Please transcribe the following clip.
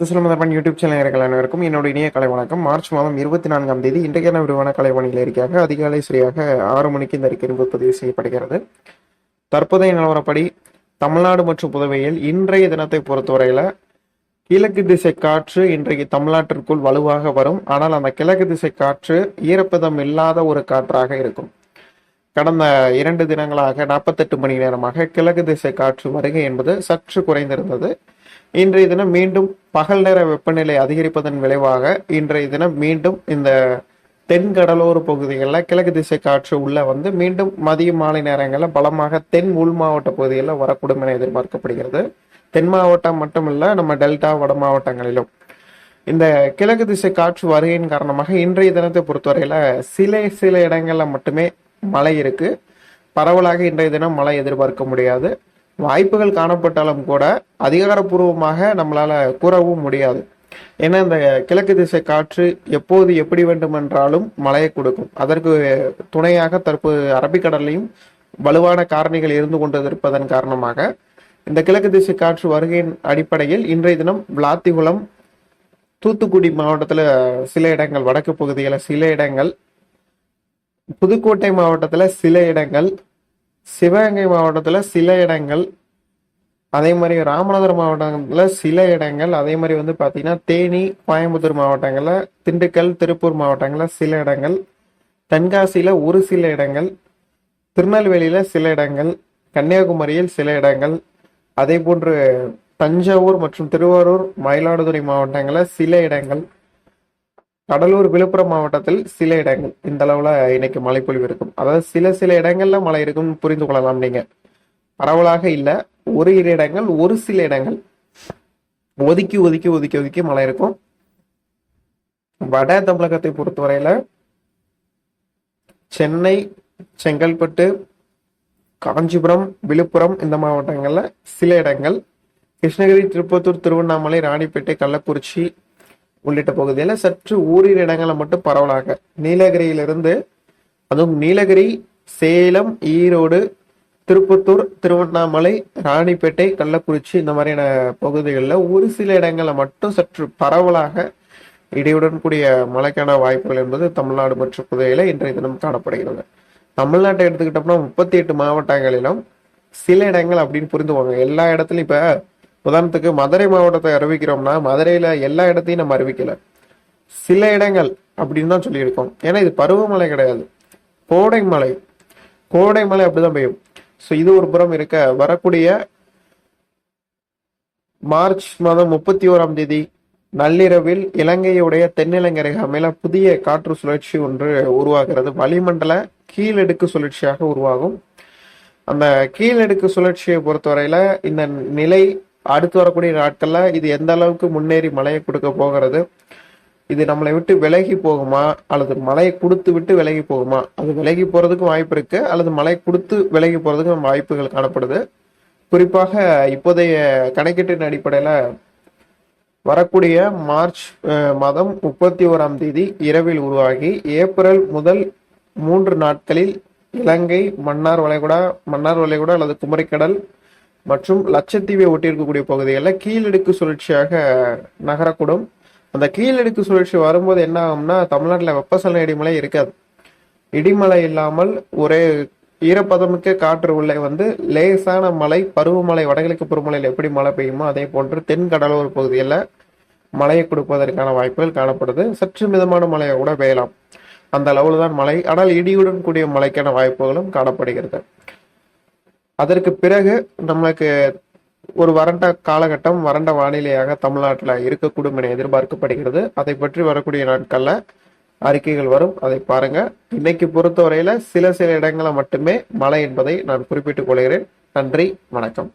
சுசிலமதப்பன் YouTube channel இருக்கிற அனைவருக்கும் என்னோட இணைய கலை வணக்கம். மார்ச் மாதம் இருபத்தி நான்காம் தேதி இன்றைக்கான விரிவான கலைவாணியில் இருக்காக அதிகாலை சரியாக ஆறு மணிக்கு இந்த அறிக்கை பதிவு செய்யப்படுகிறது. தற்போதைய நிலவரப்படி தமிழ்நாடு மற்றும் புதுவையில் இன்றைய தினத்தை பொறுத்தவரையில கிழக்கு திசை காற்று இன்றைக்கு தமிழ்நாட்டிற்குள் வலுவாக வரும். ஆனால் அந்த கிழக்கு திசை காற்று ஈரப்பதம் இல்லாத ஒரு காற்றாக இருக்கும். கடந்த இரண்டு தினங்களாக நாற்பத்தெட்டு மணி நேரமாக கிழக்கு திசை காற்று வருகை என்பது சற்று குறைந்திருந்தது. இன்றைய தினம் மீண்டும் பகல் நேர வெப்பநிலை அதிகரிப்பதன் விளைவாக இன்றைய தினம் மீண்டும் இந்த தென் கடலோர பகுதிகளில் கிழக்கு திசை காற்று உள்ள வந்து மீண்டும் மதிய மாலை நேரங்களில் பலமாக தென் உள் மாவட்ட பகுதிகளில் வரக்கூடும் என எதிர்பார்க்கப்படுகிறது. தென் மாவட்டம் மட்டுமல்ல நம்ம டெல்டா வட மாவட்டங்களிலும். இந்த கிழக்கு திசை காற்று வருகையின் காரணமாக இன்றைய தினத்தை பொறுத்தவரையில சில சில இடங்களில் மட்டுமே மழை இருக்கு. பரவலாக இன்றைய தினம் மழை எதிர்பார்க்க முடியாது. வாய்ப்புகள் காணப்பட்டாலும் கூட அதிகாரப்பூர்வமாக நம்மளால் கூறவும் முடியாது. ஏன்னா இந்த கிழக்கு திசை காற்று எப்போது எப்படி வேண்டுமென்றாலும் மழையை கொடுக்கும். அதற்கு துணையாக தற்போது அரபிக்கடல்லையும் வலுவான காரணிகள் இருந்து கொண்டிருப்பதன் காரணமாக இந்த கிழக்கு திசை காற்று வருகையின் அடிப்படையில் இன்றைய தினம் விளாத்திகுளம் தூத்துக்குடி மாவட்டத்தில் சில இடங்கள் வடக்கு பகுதியில் சில இடங்கள் புதுக்கோட்டை மாவட்டத்தில் சில இடங்கள் சிவகங்கை மாவட்டத்தில் சில இடங்கள் அதே மாதிரி ராமநாதபுரம் மாவட்டத்தில் சில இடங்கள் அதே மாதிரி வந்து பார்த்தீங்கன்னா தேனி கோயம்புத்தூர் மாவட்டங்களில் திண்டுக்கல் திருப்பூர் மாவட்டங்களில் சில இடங்கள் தென்காசியில் ஒரு சில இடங்கள் திருநெல்வேலியில் சில இடங்கள் கன்னியாகுமரியில் சில இடங்கள் அதே போன்று தஞ்சாவூர் மற்றும் திருவாரூர் மயிலாடுதுறை மாவட்டங்களில் சில இடங்கள். கடலூர் விழுப்புரம் மாவட்டத்தில் சில இடங்கள் இந்த அளவுல இன்னைக்கு மழைப்பொழிவு இருக்கும். அதாவது சில சில இடங்கள்ல மழை இருக்கும்னு புரிந்து கொள்ளலாம் நீங்க. பரவலாக இல்ல. ஒரு இரு இடங்கள் ஒரு சில இடங்கள் ஒதுக்கி ஒதுக்கி ஒதுக்கி ஒதுக்கி மழை இருக்கும். வட தமிழகத்தை பொறுத்தவரையில சென்னை செங்கல்பட்டு காஞ்சிபுரம் விழுப்புரம் இந்த மாவட்டங்கள்ல சில இடங்கள். கிருஷ்ணகிரி திருப்பத்தூர் திருவண்ணாமலை ராணிப்பேட்டை கள்ளக்குறிச்சி உள்ளிட்ட பகுதியில் சற்று ஓரிரு இடங்களை மட்டும் பரவலாக. நீலகிரியிலிருந்து அதுவும் நீலகிரி சேலம் ஈரோடு திருப்பத்தூர் திருவண்ணாமலை ராணிப்பேட்டை கள்ளக்குறிச்சி இந்த மாதிரியான பகுதிகளில் ஒரு சில இடங்களில் மட்டும் சற்று பரவலாக இடியுடன் கூடிய மழைக்கான வாய்ப்புகள் என்பது தமிழ்நாடு மற்றும் புதுவையில இன்றைய தினம் காணப்படுகிறது. தமிழ்நாட்டை எடுத்துக்கிட்டோம்னா முப்பத்தி எட்டு மாவட்டங்களிலும் சில இடங்கள் அப்படின்னு புரிந்துவாங்க எல்லா இடத்துலையும் இப்போ உதாரணத்துக்கு மதுரை மாவட்டத்தை அறிவிக்கிறோம்னா மதுரையில எல்லா இடத்தையும் நம்ம அறிவிக்கல. சில இடங்கள் அப்படின்னு தான் சொல்லியிருக்கோம். ஏன்னா இது பருவமழை கிடையாது. கோடை மழை. கோடை மழை அப்படிதான் பெய்யும். ஸோ இது ஒரு புறம் இருக்க. வரக்கூடிய மார்ச் மாதம் முப்பத்தி ஓராம் தேதி நள்ளிரவில் இலங்கையுடைய தென்னிலங்கரை அமைல புதிய காற்று சுழற்சி ஒன்று உருவாகிறது. வளிமண்டல கீழடுக்கு சுழற்சியாக உருவாகும். அந்த கீழடுக்கு சுழற்சியை பொறுத்தவரையில இந்த நிலை அடுத்து வரக்கூடிய நாட்களில் இது எந்த அளவுக்கு முன்னேறி மழையை கொடுக்க போகிறது? இது நம்மளை விட்டு விலகி போகுமா? அல்லது மழையை கொடுத்து விட்டு விலகி போகுமா? அது விலகி போகிறதுக்கும் வாய்ப்பு இருக்கு அல்லது மழை கொடுத்து விலகி போகிறதுக்கும் வாய்ப்புகள் காணப்படுது. குறிப்பாக இப்போதைய கணக்கீட்டின் அடிப்படையில் வரக்கூடிய மார்ச் மாதம் முப்பத்தி ஓராம் தேதி இரவில் உருவாகி ஏப்ரல் முதல் மூன்று நாட்களில் இலங்கை மன்னார் வளைகுடா மன்னார் வளைகுடா அல்லது குமரிக்கடல் மற்றும் லட்சத்தீவை ஒட்டியிருக்கக்கூடிய பகுதிகளில் கீழடுக்கு சுழற்சியாக நகரக்கூடும். அந்த கீழடுக்கு சுழற்சி வரும்போது என்ன ஆகும்னா தமிழ்நாட்டில் வெப்பசலன இடிமலை இருக்காது. இடிமலை இல்லாமல் ஒரே ஈரப்பதமிக்க காற்று உள்ளே வந்து லேசான மழை பருவமழை வடகிழக்கு பருவமழையில் எப்படி மழை பெய்யுமோ அதே போன்று தென் கடலோர பகுதியில் மழையை கொடுப்பதற்கான வாய்ப்புகள் காணப்படுது. சற்று மிதமான மழையை கூட பெய்யலாம். அந்த அளவில் தான் மழை. ஆனால் இடியுடன் கூடிய மழைக்கான வாய்ப்புகளும் காணப்படுகிறது. அதற்கு பிறகு நம்மளுக்கு ஒரு வறண்ட காலகட்டம் வறண்ட வானிலையாக தமிழ்நாட்டில் இருக்கக்கூடும் என எதிர்பார்க்கப்படுகிறது. அதை பற்றி வரக்கூடிய நாட்களில் அறிக்கைகள் வரும். அதை பாருங்க. இன்னைக்கு பொறுத்தவரையில சில சில இடங்களில் மட்டுமே மழை என்பதை நான் குறிப்பிட்டுக் கொள்கிறேன். நன்றி. வணக்கம்.